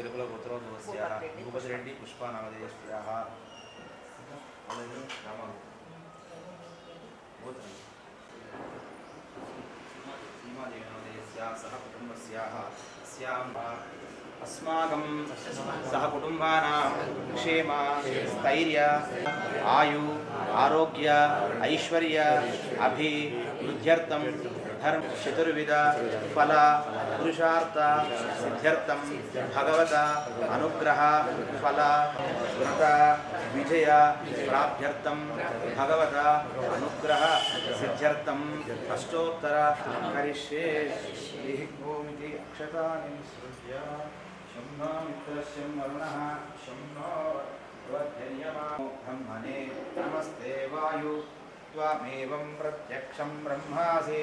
తిరుమలపుత్రో దోస్యా భూపతి రెడ్డి పుష్ప నవదేశ్యా అస్మాకం సహకుటుంబానా క్షేమ స్థైర్య ఆయు ఆరోగ్య ఐశ్వర్య అభి వృద్ధ్యర్థం धर्म चतुर्विध, फल, पुरुषार्थ सिद्ध्यर्थं भगवत, अनुग्रह, फल, व्रत, विजय प्राप्त्यर्थं भगवत, अनुग्रह, सिद्ध्यर्थम्, अष्टोत्तर, करिष्ये ओमिति नो ब्रह्मणे नमस्ते वायु, त्वमेवं प्रत्यक्षं ब्रह्मासि।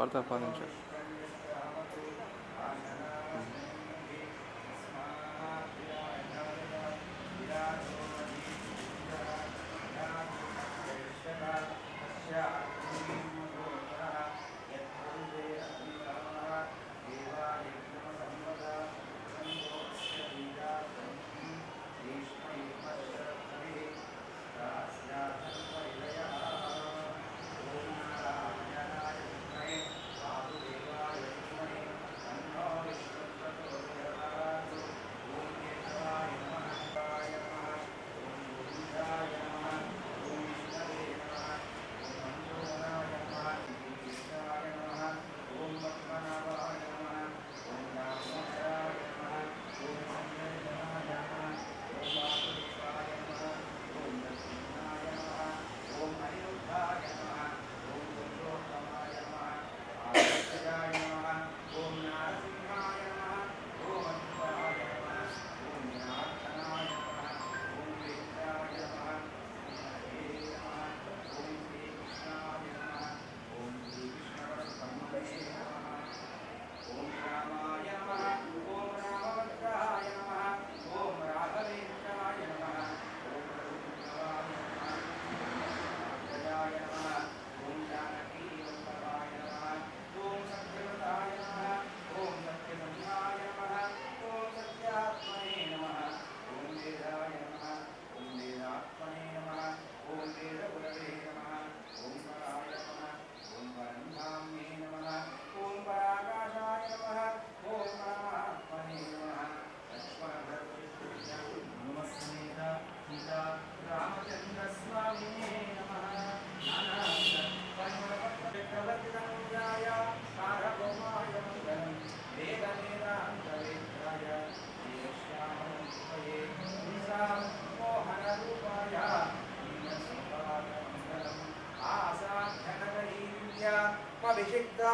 Parta apanınca. Yeah.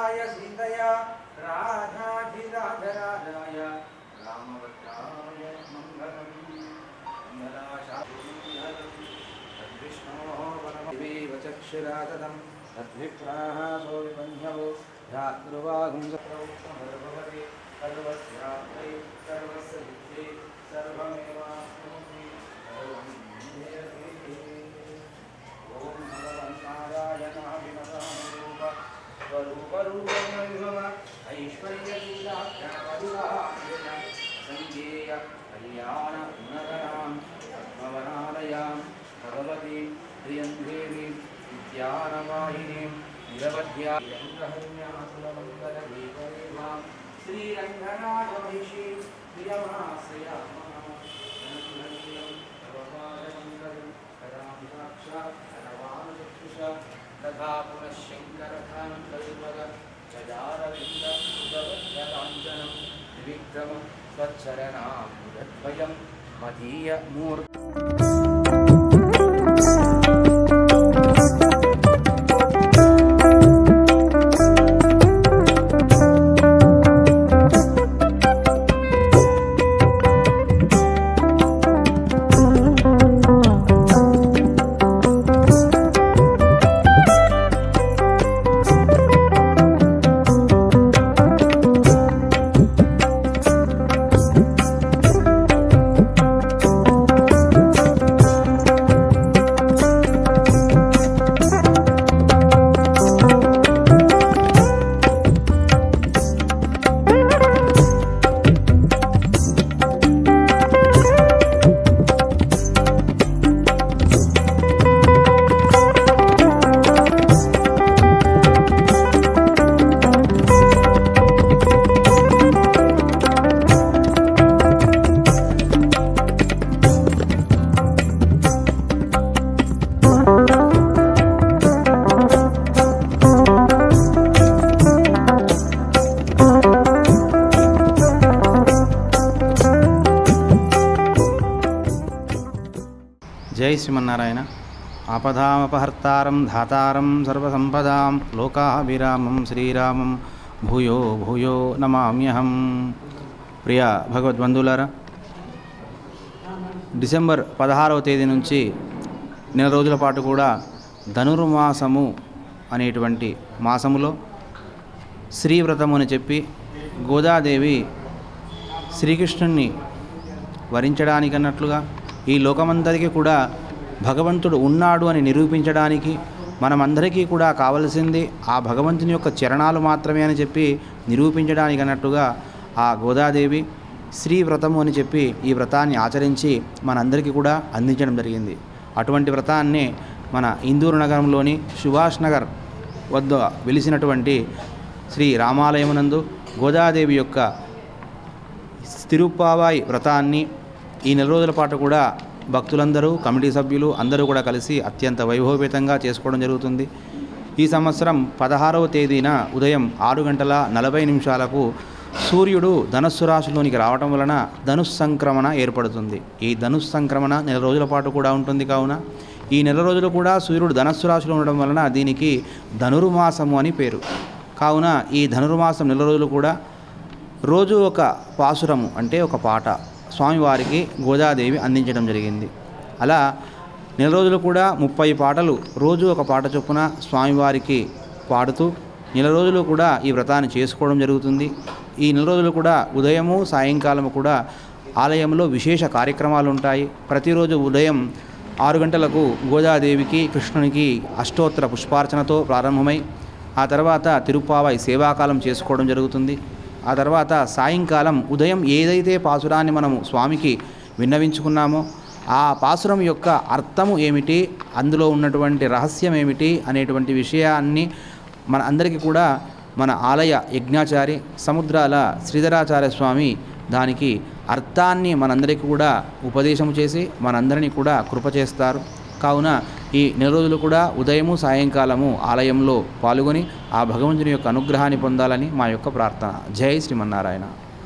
राधा गीतया राधाधिराजराजाय रामभद्राय मङ्गलम् चक्षुरातम् सर्वस्यात्रै सर्व श्रीरङ्गनाथमहिषीं प्रियमाश्रयामः अनन्तरं सर्वपादमङ्गलं कदां साक्षात् करवाणचक्षुषा तथा पुनः शङ्करखां कल्पग चजारविन्दुभवज्जलाञ्जनं विक्रमं स्वच्छरणां मुदद्वयं मदीयमूर्ति జై శ్రీమన్నారాయణ. ఆపదామపహర్తారం ధాతారం సర్వసంపదాం లోకాభిరామం శ్రీరామం భూయో భూయో నమామ్యహం. ప్రియ భగవద్బంధువులారా డిసెంబర్ పదహారవ తేదీ నుంచి నెల రోజుల పాటు కూడా ధనుర్మాసము అనేటువంటి మాసములో శ్రీవ్రతము అని చెప్పి గోదాదేవి శ్రీకృష్ణుణ్ణి వరించడానికన్నట్లుగా ఈ లోకమందరికీ కూడా భగవంతుడు ఉన్నాడు అని నిరూపించడానికి మనమందరికీ కూడా కావలసింది ఆ భగవంతుని యొక్క చరణాలు మాత్రమే అని చెప్పి నిరూపించడానికి అన్నట్టుగా ఆ గోదాదేవి శ్రీ వ్రతము అని చెప్పి ఈ వ్రతాన్ని ఆచరించి మనందరికీ కూడా అందించడం జరిగింది. అటువంటి వ్రతాన్ని మన ఇందూరు నగరంలోని సుభాష్ నగర్ వద్ద వెలిసినటువంటి శ్రీ రామాలయమునందు గోదాదేవి యొక్క తిరుప్పావాయి వ్రతాన్ని ఈ నెల రోజుల పాటు కూడా భక్తులందరూ కమిటీ సభ్యులు అందరూ కూడా కలిసి అత్యంత వైభవపేతంగా చేసుకోవడం జరుగుతుంది. ఈ సంవత్సరం పదహారవ తేదీన ఉదయం ఆరు గంటల నలభై నిమిషాలకు సూర్యుడు ధనుస్సు రాశిలోనికి రావటం వలన ధనుస్ సంక్రమణ ఏర్పడుతుంది. ఈ ధనుస్ సంక్రమణ నెల రోజుల పాటు కూడా ఉంటుంది కావున ఈ నెల రోజులు కూడా సూర్యుడు ధనస్సు రాశిలో ఉండడం వలన దీనికి ధనుర్మాసము అని పేరు. కావున ఈ ధనుర్మాసం నెల రోజులు కూడా రోజు ఒక పాసురము అంటే ఒక పాట. స్వామివారికి గోదాదేవి అందించడం జరిగింది. అలా నెల రోజులు కూడా ముప్పై పాటలు రోజు ఒక పాట చొప్పున స్వామివారికి పాడుతూ నెల రోజులు కూడా ఈ వ్రతాన్ని చేసుకోవడం జరుగుతుంది. ఈ నెల రోజులు కూడా ఉదయము సాయంకాలము కూడా ఆలయంలో విశేష కార్యక్రమాలు ఉంటాయి. ప్రతిరోజు ఉదయం ఆరు గంటలకు గోదాదేవికి కృష్ణునికి అష్టోత్తర పుష్పార్చనతో ప్రారంభమై ఆ తర్వాత తిరుప్పావై సేవాకాలం చేసుకోవడం జరుగుతుంది. ఆ తర్వాత సాయంకాలం ఉదయం ఏదైతే పాసురాన్ని మనము స్వామికి విన్నవించుకున్నామో ఆ పాసురం యొక్క అర్థము ఏమిటి అందులో ఉన్నటువంటి రహస్యం ఏమిటి అనేటువంటి విషయాన్ని మన అందరికీ కూడా మన ఆలయ యజ్ఞాచారి సముద్రాల శ్రీధరాచార్య స్వామి దానికి అర్థాన్ని మనందరికీ కూడా ఉపదేశం చేసి మనందరినీ కూడా కృప చేస్తారు కావున ఈ నెల రోజులు కూడా ఉదయము సాయంకాలము ఆలయంలో పాల్గొని ఆ భగవంతుని యొక్క అనుగ్రహాన్ని పొందాలని మా యొక్క ప్రార్థన. జై శ్రీమన్నారాయణ.